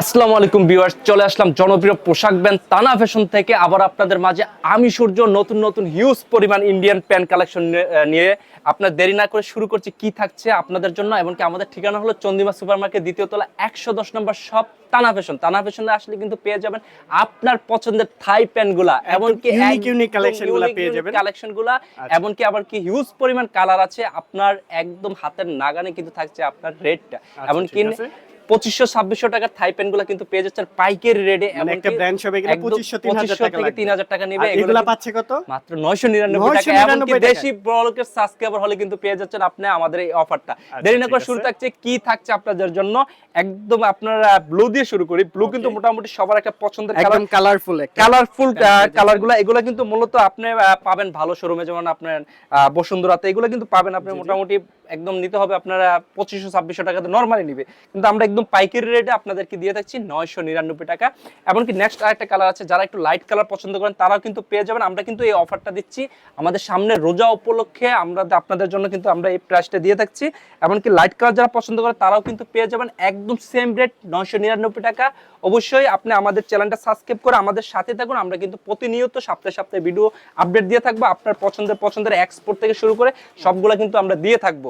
আসসালামু আলাইকুম ভিউয়ার্স চলে আসলাম জনপ্রিয় পোশাক ব্র্যান্ড তানা ফ্যাশন থেকে আবার আপনাদের মাঝে আমি সূর্য নতুন নতুন হিউজ পরিমাণ ইন্ডিয়ান প্যান্ট কালেকশন নিয়ে আপনার দেরি না করে শুরু করছি কি থাকছে আপনাদের জন্য এমনকি আমাদের ঠিকানা হলো চন্দিমা সুপার মার্কেট দ্বিতীয় তলা একশো দশ নম্বর সব তানা ফ্যাশন তানা ফ্যাশনে আসলে কিন্তু পেয়ে যাবেন আপনার পছন্দের থাই প্যান্টগুলা এমনকি unique unique গুলা পেয়ে যাবেন। কালেকশনগুলা এমনকি আবার কি হিউজ পরিমাণ কালার আছে আপনার একদম হাতের নাগানে কিন্তু থাকছে আপনার রেটটা এমনকি ঠিক আছে। পঁচিশশো ছাব্বিশশো টাকার থাই প্যান্টগুলা কিন্তু পেয়ে যাচ্ছেন পাইকারি রেটে মানে একটা brand shop এ গেলে 2500 3000 টাকা থেকে তিন হাজার টাকা নিবে এগুলো পাচ্ছে কত? মাত্র নয়শো নিরানব্বই টাকা এমনকি দেশি ব্রলকের সাবস্ক্রাইবার হলে কিন্তু পেয়ে যাচ্ছেন আপনি আমাদের এই অফারটা দেরি না করে শুরু থাকছে কি থাকছে আপনাদের জন্য? একদম আপনারা ব্লু দিয়ে শুরু করি। ব্লু কিন্তু মোটামুটি সবার একটা পছন্দের কালার একদম কালারফুল কালারফুল Pant কালারগুলা এগুলো কিন্তু মূলত আপনি পাবেন ভালো শোরুমে যেমন আপনার বসুন্ধরাতে এগুলো কিন্তু পাবেন আপনি মোটামুটি একদম নিতে হবে, আপনারা পঁচিশশো, ছাব্বিশশো টাকাতে নর্মালি নিবে। কিন্তু আমরা একদম পাইকারি রেটে আপনাদেরকে দিয়ে থাকছি নয়শো নিরানব্বই টাকা। এমনকি নেক্সট আরেকটা কালার আছে, যারা একটু লাইট কালার পছন্দ করেন, তারাও কিন্তু পেয়ে যাবেন। আমরা কিন্তু এই অফারটা দিচ্ছি আমাদের সামনে রোজা উপলক্ষে। আমরা আপনাদের জন্য কিন্তু আমরা এই প্রাইসটা দিয়ে থাকছি। এমনকি লাইট কালার যারা পছন্দ করে তারাও কিন্তু পেয়ে যাবেন একদম সেম রেট নয়শো নিরানব্বই টাকা। অবশ্যই আপনি আমাদের চ্যানেলটা সাবস্ক্রাইব করে আমাদের সাথে থাকুন। আমরা কিন্তু প্রতিনিয়ত সপ্তাহে সপ্তাহে ভিডিও আপডেট দিয়ে থাকব। আপনার পছন্দের পছন্দের এক্সপোর্ট থেকে শুরু করে সবগুলো কিন্তু আমরা দিয়ে থাকব।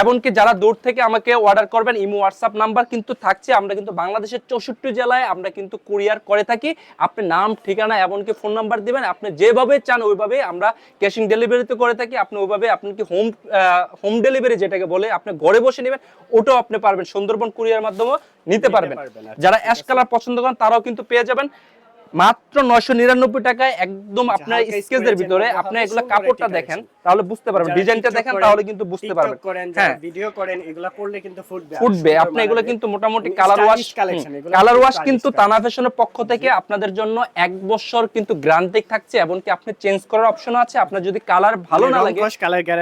এমনকি যারা দূর থেকে আমাকে অর্ডার করবেন ইমো হোয়াটসঅ্যাপ নাম্বার কিন্তু থাকছে। আমরা কিন্তু বাংলাদেশের চৌষট্টি জেলায় আমরা কিন্তু কুরিয়ার করে থাকি। আপনি নাম ঠিকানা এমনকি ফোন নাম্বার দিবেন আপনি যেভাবে চান ওইভাবে আমরা ক্যাশিং ডেলিভারিতে করে থাকি। আপনি ওইভাবে আপনি কি হোম হোম ডেলিভারি যেটাকে বলে আপনি ঘরে বসে নেবেন ওটাও আপনি পারবেন। সুন্দরবন কুরিয়ার মাধ্যমে নিতে পারবেন। আচ্ছা, যারা অ্যাশ কালার পছন্দ করেন তারাও কিন্তু পেয়ে যাবেন। মাত্র নয়শো নিরানব্বই টাকায় একদম আপনার স্কেচের ভিতরে আপনি এগুলো কাপড়টা দেখেন তাহলে বুঝতে পারবেন। ডিজাইনটা দেখেন তাহলে কিন্তু বুঝতে পারবেন। হ্যাঁ। ভিডিও করেন এগুলা পড়লে কিন্তু ফুটবে ফুটবে আপনি এগুলো কিন্তু মোটামুটি কালার ওয়াশ কালার ওয়াশ কিন্তু। তানা ফ্যাশনের পক্ষ থেকে আপনাদের জন্য এক বছর কিন্তু গ্যারান্টি থাকছে এমনকি আপনি চেঞ্জ করার অপশন আছে। আপনার যদি কালার ভালো না লাগে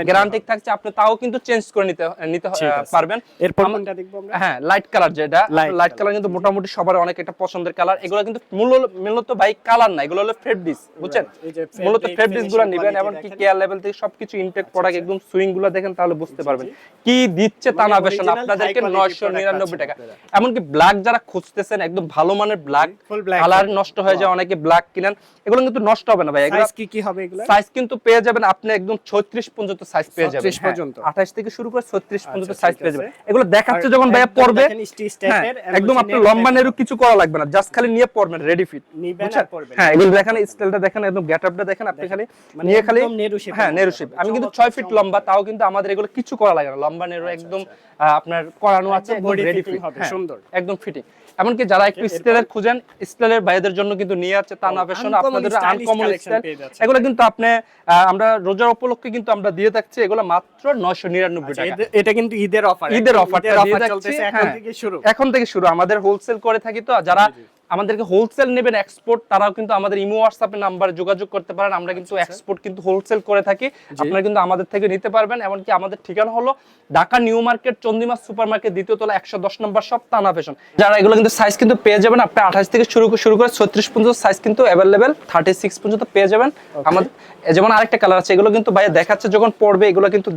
গ্যারান্টি থাকছে আপনি তাও কিন্তু চেঞ্জ করে নিতে নিতে। পারবেন। এরপর কোনটা দেখব আমরা? হ্যাঁ লাইট কালার যেটা লাইট কালার কিন্তু মোটামুটি সবার অনেক একটা পছন্দের কালার এগুলো কিন্তু মূল মূলত ভাই কালার না এগুলো হলো ফেব্রিক্স বুঝছেন? মূলত ফেব্রিক্সগুলো নেবেন এমনকি কেয়ার লেভেল থেকে সবকিছু ইনটেক প্রোডাক্ট একদম সুইংগুলো দেখেন তাহলে বুঝতে পারবেন। কি দিচ্ছে মানে তানা ফ্যাশন original আপনাদেরকে high quality নয়শো product নিরানব্বই টাকা। পাচ্ছেন আপনারা। এমনকি ব্ল্যাক যারা খুঁজতেছেন একদম ভালো মানের ব্ল্যাক কালার নষ্ট হয়ে যায় অনেকে ব্ল্যাক কিনেন। এগুলো কিন্তু নষ্ট হবে না ভাই এগুলো কি কি হবে এগুলা? সাইজ কিন্তু পেয়ে যাবেন আপনি একদম 36 পর্যন্ত সাইজ পেয়ে যাবেন। 36 পর্যন্ত। হ্যাঁ, 28 থেকে শুরু করে 36 পর্যন্ত আচ্ছা, সাইজ পেয়ে যাবেন। এগুলো দেখাচ্ছে যখন ভাইয়া একদম পড়বে হ্যাঁ, একদম আপনি লম্বা নেরু কিছু করা লাগবে না জাস্ট খালি নিয়ে পড়বেন রেডি ফিট নিবেন আর পরবেন। হ্যাঁ এগুলো দেখেন স্টাইলটা দেখেন একদম গেটআপটা দেখেন আপনি খালি নিয়ে খালি একদম নেরু shape এর হ্যাঁ নেরু শেপ। আমি কিন্তু 6 ফিট লম্বা তাও কিন্তু আমাদের এগুলো কিছু করা লাগে না। লম্বা নেরু একদম আপনার করানো আছে একদম একদম body রেডি ফিট হবে, সুন্দর। একদম ফিটিং এমনকি যারা একটু স্টাইলের খুঁজেন স্টাইলের ভাইদের জন্য কিন্তু নিয়ে আছে ফ্যাশন আপনাদের আনকমন স্টাইল এগুলো কিন্তু আপনি আমরা রোজার উপলক্ষে কিন্তু আমরা দিয়ে থাকছি এগুলো মাত্র 999 আচ্ছা, টাকা। এটা কিন্তু ঈদের অফার ঈদের অফার এখন হ্যাঁ। থেকে শুরু। এখন থেকে শুরু আমাদের হোলসেল করে থাকি তো যারা আমাদেরকে হোলসেল নেবেন এক্সপোর্ট তারাও কিন্তু আমাদের ইমো হোয়াটসঅ্যাপের নাম্বারে যোগাযোগ করতে পারেন। আমরা কিন্তু আচ্ছা, এক্সপোর্ট কিন্তু হোলসেল করে থাকি। আপনারা কিন্তু আমাদের থেকে নিতে পারবেন এমনকি আমাদের ঠিকানা হলো Dhaka new market Chandima super market দ্বিতীয় তলা একশো দশ নম্বর সব তানা ফ্যাশন। যারা এগুলো কিন্তু সাইজ কিন্তু পেয়ে যাবেন আপনি আঠাশ থেকে শুরু করে- শুরু করে ছত্রিশ পর্যন্ত সাইজ কিন্তু অ্যাভেলেবেল থার্টি সিক্স পর্যন্ত পেয়ে যাবেন। আমাদের যেমন আরেকটা কালার আছে এগুলো কিন্তু ভাইয়া দেখাচ্ছে যখন পড়বে এগুলো কিন্তু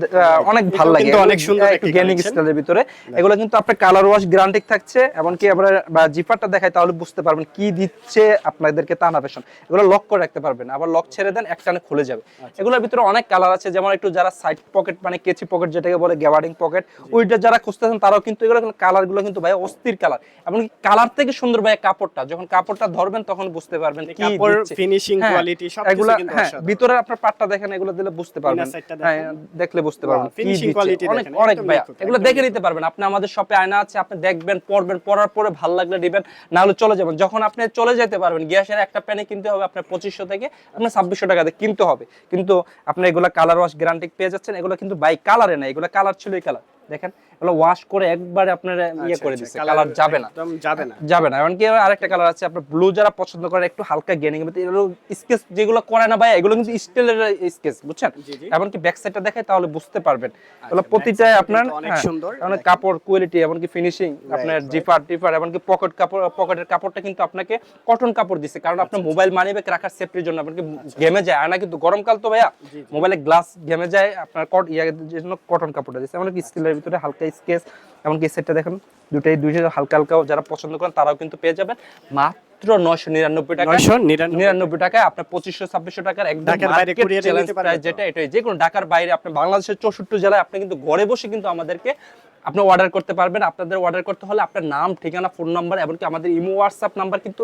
অনেক ভালো লাগে। কিন্তু অনেক সুন্দর গেমিং স্টাইলের ভিতরে। এগুলো কিন্তু আপনার কালার ওয়াশ গ্যারান্টি থাকছে এমনকি আমরা জিপারটা দেখাই তাহলে বুঝতে পারবেন কি দিচ্ছে আপনাদেরকে তানা ফ্যাশন এগুলো লক করে রাখতে পারবেন আবার লক ছেড়ে দেন একটানে খুলে যাবে। এগুলোর ভিতরে অনেক কালার আছে যেমন একটু যারা সাইড পকেট মানে কেচি পকেট যেটাকে বলে গ্যাবার্ডিং পকেট ওইটা যারা খুঁজতেছেন তারাও কিন্তু এগুলো কালারগুলো কিন্তু ভাই অস্থির কালার এমনকি কালার থেকে সুন্দর ভাই কাপড়টা যখন কাপড়টা ধরবেন তখন বুঝতে পারবেন কি কাপড় ফিনিশিং কোয়ালিটি সব এগুলা কিন্তু হ্যাঁ ভিতরে আপনার পাটটা দেখেন এগুলো দিলে বুঝতে পারবেন। হ্যাঁ। দেখলে বুঝতে পারবেন Wow, কি finishing দিচ্ছে। quality অনেক অনেক ভাইয়া এগুলো দেখে নিতে পারবেন। আপনি আমাদের শপে আয়না আছে আপনি দেখবেন পড়বেন পড়ার পরে ভালো লাগলে দিবেন না হলে চলে যাবেন যখন আপনি চলে যেতে পারবেন, গ্যাসের একটা প্যানে কিনতে হবে আপনার পঁচিশশো থেকে আপনার ছাব্বিশশো টাকাতে কিনতে হবে। কিন্তু আপনি এগুলো কালার ওয়াশ গ্যারান্টি পেয়ে যাচ্ছেন, এগুলো কিন্তু বাই কালারে না, এগুলো কালার ছিলই কালার দেখেন এগুলো ওয়াশ করে একবারে আপনার ইয়ে আচ্ছা, করে আচ্ছা, দিচ্ছে কালার যাবে না। যাবে না। যাবে না। এমনকি আরেকটা কালার আছে আপনার ব্লু যারা পছন্দ করেন একটু হালকা গেনিং এগুলো স্কেচ যেগুলো করে না ভাই এগুলো কিন্তু স্টিলের স্কেচ বুঝছেন। এমনকি ব্যাক সাইডটা দেখায় তাহলে বুঝতে পারবেন। এগুলো back প্রতিটাই আপনার অনেক হ্যাঁ, সুন্দর। অনেক কাপড় কোয়ালিটি এমনকি ফিনিশিং আপনার জিপার টিপার এমনকি পকেট কাপড় পকেটের কাপড়টা কিন্তু আপনাকে কটন কাপড় দিচ্ছে কারণ আচ্ছা, আপনার মোবাইল মানি ব্যাগ রাখার সেফটির জন্য এমনকি ঘেমে যায়। আর না কিন্তু গরমকাল তো ভাইয়া মোবাইলে গ্লাস গেমে যায় আপনার কট ইয়া জন্য কটন কাপড়টা দিচ্ছে এমনকি স্টিলের ভিতরে হালকা স্কেচ এমনকি সেটটা দেখেন দুটাই দুইটা হালকা হালকা যারা পছন্দ করেন তারাও কিন্তু পেয়ে যাবেন। মাত্র নয়শো নিরানব্বই টাকা নয়শো নিরানব্বই টাকায়। আপনার পঁচিশশো ছাব্বিশশো টাকার একদম? যেটা এটাই। যে কোনো ঢাকার বাইরে আপনি বাংলাদেশের চৌষট্টি জেলায় আপনি কিন্তু ঘরে বসে কিন্তু আমাদেরকে আপনি অর্ডার করতে পারবেন আপনাদের অর্ডার করতে হলে আপনার নাম ঠিকানা ফোন নাম্বার এমনকি আমাদের ইমো হোয়াটসঅ্যাপ নাম্বার কিন্তু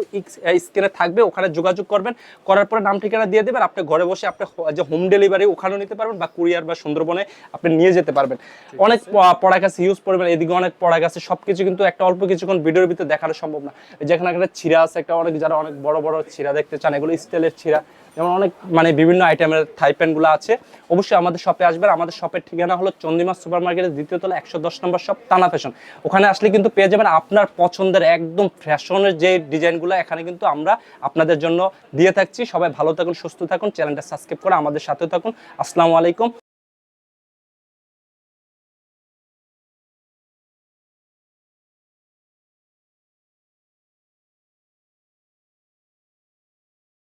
স্ক্রিনে থাকবে ওখানে যোগাযোগ করবেন করার পরে নাম ঠিকানা দিয়ে দেবেন আপনি ঘরে বসে আপনি যে হোম ডেলিভারি ওখানেও নিতে পারবেন বা কুরিয়ার বা সুন্দরবনে আপনি নিয়ে যেতে পারবেন। অনেক পড়া গাছ ইউজ করবেন এদিকে অনেক পড়া গাছে সবকিছু কিন্তু একটা অল্প কিছুক্ষণ ভিডিওর ভিতরে দেখানো সম্ভব না। যেখানে একটা ছিঁড়া আছে একটা অনেক যারা অনেক বড় বড় ছিঁড়া দেখতে চান এগুলো স্টিলের ছিঁড়া। যেমন অনেক মানে বিভিন্ন আইটেমের থাই প্যান্টগুলো আছে। অবশ্যই আমাদের শপে আসবেন। আমাদের শপের ঠিকানা হলো চন্দিমা সুপার মার্কেটের দ্বিতীয় তলা একশো দশ নম্বর শপ তানা ফ্যাশন ওখানে আসলে কিন্তু পেয়ে যাবেন আপনার পছন্দের একদম ফ্যাশনের যে ডিজাইনগুলো এখানে কিন্তু আমরা আপনাদের জন্য দিয়ে থাকছি। সবাই ভালো থাকুন, সুস্থ থাকুন। চ্যানেলটা সাবস্ক্রাইব করে আমাদের সাথে থাকুন। আসসালামু আলাইকুম।